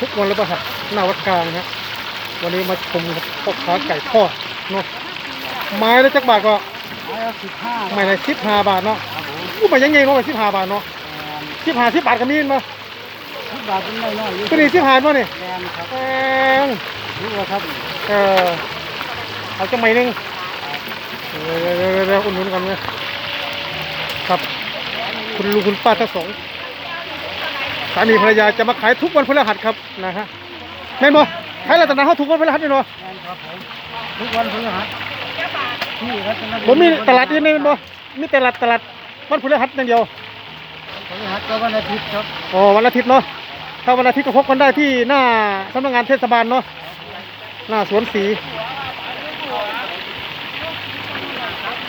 ทุกวันเลยป่ะครับหน้าวัดกลางนะฮะวันนี้มาชมครับพ่อค้าไก่ทอดเนาะไม้ละจักบาทก็ไม้ละสิบห้าไม้ละสิบห้าบาทเนาะครับผมอู้ไปยังไงเนาะไปสิบห้าบาทเนาะสิบห้าสิบบาทก็มีเนาะทุกบาทเป็นน้อยๆอยู่ตัวนี้สิบห้าเนาะนี่แมนครับแพงรู้ว่าครับเออเอาจังไหมหนึงเดี๋ยวเดี๋ยวเดี๋ยวเดี๋ยวอุ่นนุนกันเลยครับ คุณลุงคุณป้าทั้งสองสามีภรรยาจะมาขายทุกวันพฤหัสครับนะฮะแม่นบ่ขายแล้วแต่นาเขาทุกวันพฤหัสนี่เนาะแมนครับผมทุกวันพฤหัสที่รัตนบุรีผมมีตลาดอื่นนี่แม่นบ่มีตลาดตลาดวันพฤหัสอย่างเดียวพฤหัสก็วันอาทิตย์ครับอ๋อวันอาทิตย์เนาะถ้าวันอาทิตย์ก็พบกันได้ที่หน้าสำนักงานเทศบาลเนาะหน้าสวนสี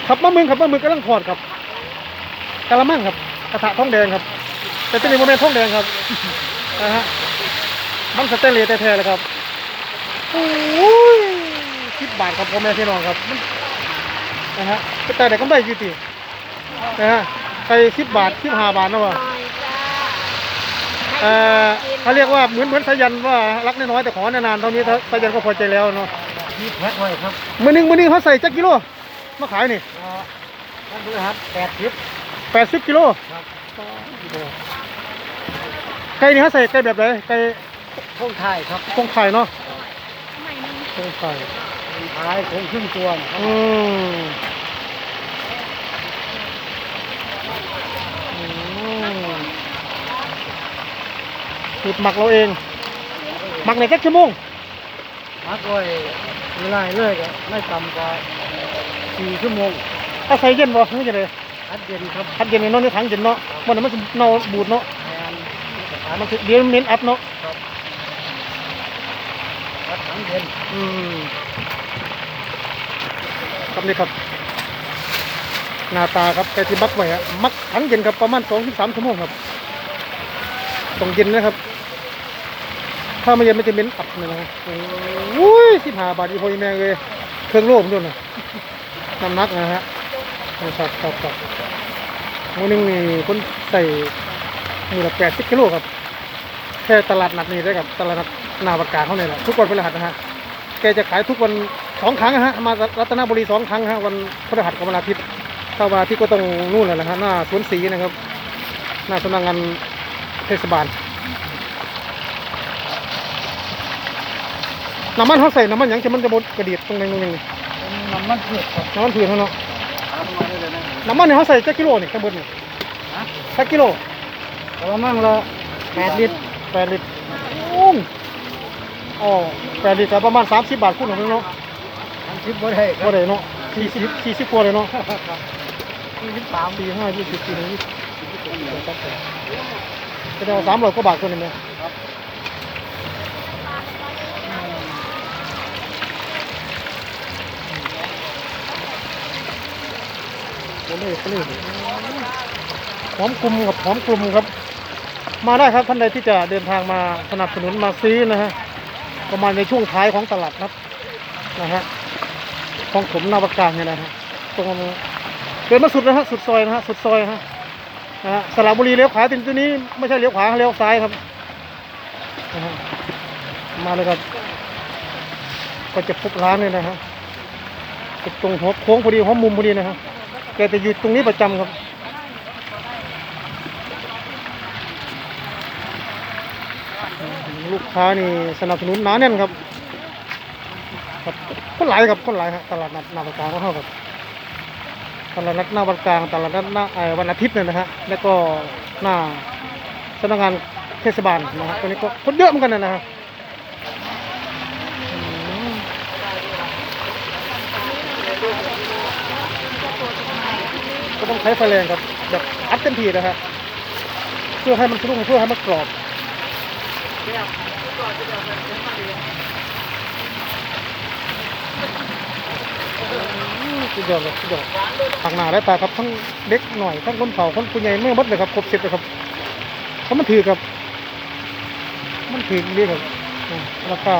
ครับมะมึงครับมะมึงกำลังทอดครับกะละมังครับกระทะทองแดงครับ แต่ตัวนี้โมเมนทองแดงครับนะฮะมันสเตนเลสแท้ๆเลยครับโอ้ยสิบบาทครับพ่อแม่พี่น้องครับมันนะฮะแต่เด็กก็ได้อยี่ตินะฮะไปสิบบาทสิบห้าบาทนะวะเอ่อเขาเรียกว่าเหมือนเหมือนสายันว่ารักน้อยๆแต่ขอนานๆเท่านี้สายันก็พอใจแล้วเนาะที่แพ็คไว้ครับมือหนึงมือหนึงเขาใส่จักกิโลมาขายนี่อ่าวันพฤหัสแปดสิบแปดสิบกิโลครับ ไก่นี่เขาใส่ไก่แบบไหนไก่โค้งไทายครับโครงไข่เนาะโครงไข่โค้งท้ายโค้งครึ่งตัวนะครับอืมอืมสูตรหมักเราเอง หมักในจักชั่วโมงมัดไว้เวลาเรื่อยก็ไม่ต่ำกว่าสี่ชั่วโมงถ้าใส่เย็นบ่นี่จะเลย อัดเย็นครับพัดเย็นในนอนในถังเย็นเนาะมันนั้นมันจะเน่าบูดเนาะแมนมันคือเดี๋ยวมันเหม็นอับเนาะอัดถังเย็นอืมครับนี่ครับหน้าตาครับไก่ที่มักไว้อะมักถังเย็นครับประมาณสองถึงสามชั่วโมงครับต้องเย็นนะครับ ถ้าไม่เย็นมันจะเหม็นอับเลยนะครับโอ้ยสิบห้าบาทอีพออีแม่เลยเครื่องโล่ผมด้วยนะน้ำหนักนะฮะ ครับครับครับมือหนึงนี่คนใส่มือละแปดสิบกิโลครับแค่ตลาดนัดนี้ได้กับตลาดนัดนาวัดกาเขาเนี่ยแหละทุกวันพฤหัสนะฮะแกจะขายทุกวันสองครั้งนะฮะมารัตนบุรีสองครั้งฮะวันพฤหัสกับวันอาทิตย์ถ้าวันอาทิตย์ก็ต้องนู่นเลยนะฮะหน้าสวนศรีนะครับหน้าสำนักงานเทศบาลน้ำมันเขาใส่น้ำมันหยังจะมันจะบดกระดิ่ตรงไหนตรงนี้นน้ำมันพืชครับน้ำมันเผืนเขาเนาะ นะน้ำมันเนี่ยเขาใส่จักกิโลนี่ข้างบนนี่ฮะสักกิโลกระมังละแปดลิตรแปดลิตรโอ้อ๋อแปดลิตรก็ประมาณสามสิบบาทคูณของเนาะทั้งชิปบ่ได้ครัก็บได้เนาะสี่สิบสี่สิบกว่าเลยเนาะยี่สิบสามสี่ห้ายี่สิบสี่หนึ่งยี่สิบก็ได้สามร้อยกว่าบาทคนนึงเนี่ยโอ้ เลยโอ้เลยหอมกลุ่มกับหอมกลุ่มครับ มาได้ครับท่านใดที่จะเดินทางมาสนับสนุนมาซื้อนะฮะประมาณในช่วงท้ายของตลาดนัดนะฮะของผมนาประการเนี่ยนะฮะตรงเดินมาสุดนะฮะสุดซอยนะฮะสุดซอยฮะนะฮะสระบุรีเลี้ยวขวาถึงตัวนี้ไม่ใช่เลี้ยวขวาเลี้ยวซ้ายครับนะฮะมาเลยครับ ก็จะพบร้านเลยนะฮะตรงหัวโค้งพอดีหัวมุมพอดีนะฮะ แกจะอยู่ตรงนี้ประจำครับ ลูกค้านี่สนับสนุนหนาแน่นครับครับคนหลายครับคนหลายครับตลาดนัดหนาบักกลางก็เท่ากับตลาดนัดหน้าบักกลางตลาดนัดหน้าเอ่อวันอาทิตย์เนี่ยนะฮะแล้วก็หน้าสำนักงานเทศบาลนะฮะตัวนี้ก็คนเยอะเหมือนกันนะฮะ ก็ต้องใช้ไฟแรงครับแบบอัดเต็มที่นะฮะเพื่อให้มันรุ่งเพื่อให้มันกรอบสุดยอดเลยสุดยอดทางหน้าได้ตาครับทั้งเด็กหน่อยทั้งคนเฒ่าคนผู้ใหญ่เมื่อมดเลยครับครบสิบเลยครับเพราะมันถือครับ มันถือเรียกครับราคา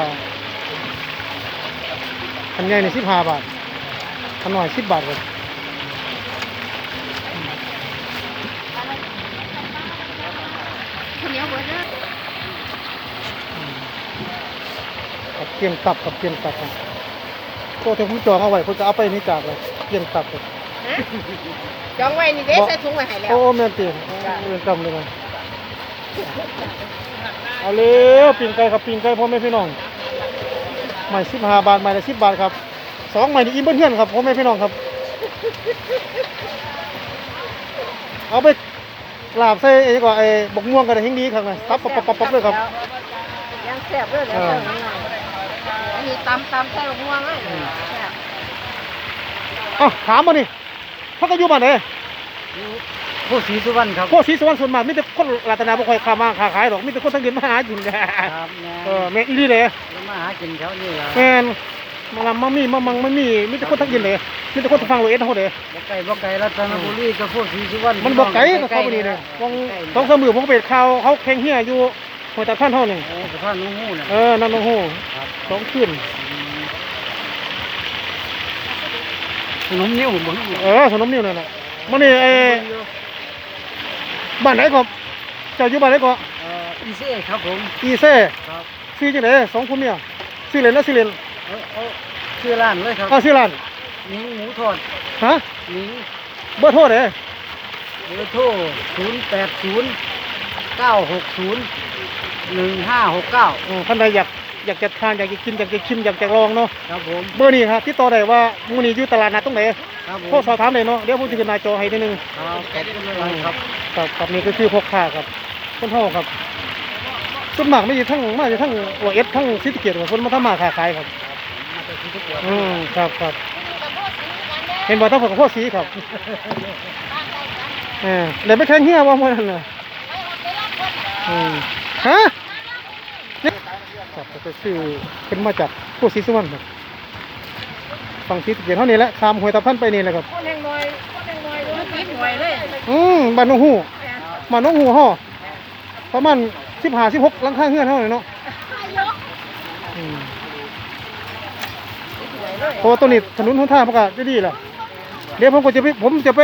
อันใหญ่ในสิบห้าบาทอันหน่อยสิบบาทครับ คนเดียวเบิดเด้อกียงตับกับเกียงตับครับโตที่ผมจองเอาไว้ผมจะเอาไปนี่จากเลยเกียงตับครับจองไว้นี่เด้ใส่ถุงไว้ให้แล้วโอ้แม่นตีเรื่องกำเลยมันเอาเร็วปิ่งไก่ครับปิ่งไก่พ่อแม่พี่น้องใหม่สิบห้าบาทใหม่ละสิบบาทครับสองใหม่นี่อิ่มเบิ้ลเฮือนครับพ่อแม่พี่น้องครับ เอาไป ลาบใส่ไอ้กว่าไอ้บกม่วงกันหิ้งดีครับนะตับปับปับปับปับเลยครับ ยังแซ่บเลยแล้วอ่าเจ้านี่อันนี้ตำตำใส่หัวเลยแซ่บเอ้าถามมานี่พักก็อยู่บ้านไหนผู้ศรีสุวรรณครับพวกศรีสวรรณส่วนมากมีแต่คนรัตนาบ่ค่อยค้ามาค้าขายหรอกมีแต่คนทั้งเดินมาหากินครับแม่เออแม่นอีหลีเลยแล้วมาหากินแถวนี้ล่ะแม่น มาลำมามีมามังไม่มีมีแต่คนทั้งเดินเลยมีแต่คนทางฟังโลเอ็ดเฮาเด้บ่ไกลบ่ไกลรัตนบุรีกับผู้ศรีสุวรรณมันบ่ไกลก็เข้าไปนี่เลยวงสองสามมื้อผมก็ไปข่าวเขาแข่งเฮียอยู่หัวตะท่านเฮานี่โอ้สะพานนุ่งหูน่ะเออนั่นโอ้โหครับสองคืนขนมนิ้วบ่เออสนมนิ้วนั่นน่ะมื้อนี้ไอ้บ้านไหนก็เจ้าอยู่บ้านไหนก็เอ่ออีเซ่ครับผมอีเซ่ครับซีจังได๋สองคนเมียซีเลนแล้วซีเลน เอาเอาชื่อร้านเลยครับเอาซีร้านนิ้งหมูทอดฮะนิ้งเบอร์โทรเด้เบอร์โทร080 960 1569อือท่านใดอยากอยากจะทานอยากจะกินอยากจะชิมอยากจะลองเนาะครับผมเบอร์นี้ครับที่ต่อได้ว่ามื้อนี้อยู่ตลาดนัดตรงไหนครับผโทรมสอบถามได้เนาะเดี๋ยวผมจะขึ้นหน้าจอให้นิดนึงครับขอบคุณมากครับครับครับนี่ก็คือพกค้าครับคนเฮาครับส่วนมากไม่ใช่ทั้งมาจากทั้งหัวเอ็ดทั้งศรีสะเกียรติคนมาทำมาค้าขายครับ มาจากที่ทุกคนอืมครับครับเห็นบ่ต้องกับพ่อสีครับเออเดี๋ยวไปแข่งเฮียบ่มื้อนั้นน่ะอืมฮะเนี่ยครับก็คือเป็นมาจากผู้ศรีสุวรรณครับฝั่งศรีสะเกียรติเท่านี้แหละข้ามห้วยตะพันไปนี่แหละครับคนแห่งน้อยคนแห่งน้อยรู้ติดหน่วยเลยอืมบ้านน้องหูบ้านน้องหูห่อประมาณสิบห้าสิบหกหลังคาเฮือนเท่านั้นเนาะ เพราะว่าตัวนี้ถนนหนทางมันก็ดีแหละเดี๋ยวผมก็จะไปผมจะไป